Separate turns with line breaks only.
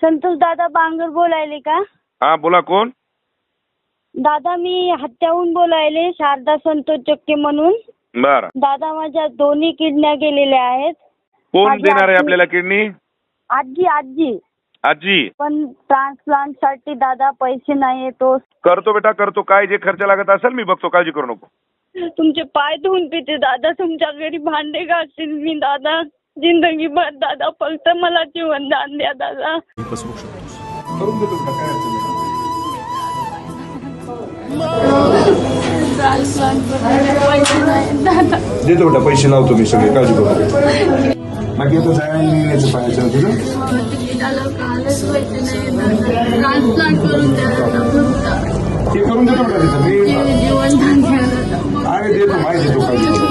संतोष दादा बांगर बोलायले का?
हा बोला कोण?
दादा मी हत्याहून बोलायले शारदा संतोष जक्के म्हणून.
बर.
दादा माझ्या दोन्ही किडन्या गेलेल्या आहेत.
कोण
माझी
देणार आहे
आजी-
आपल्याला किडनी?
आजी आजी.
आजी.
पण ट्रान्सप्लांटसाठी दादा पैसे नाही तो.
करतो बेटा करतो. काय जे खर्च लागत असेल मी बघतो. काळजी करू नको.
तुमचे पाय धुवून पिते दादा. तुमच्या घरी भांडे घासतील मी दादा. जिंदगीभर दादा फक्त मला जीवनदान द्या दादा.
देतो बेटा पैसे लावतो मी सगळे काळजी करू नका. बाकी आता जायला पाहायचं तुझं
ट्रान्सप्लांट करून द्या दादा फक्त
ते करून देतो बेटा तिथं? मी
जीवनदान द्या दादा.
आहे देतो माहिती देतो काळजी करू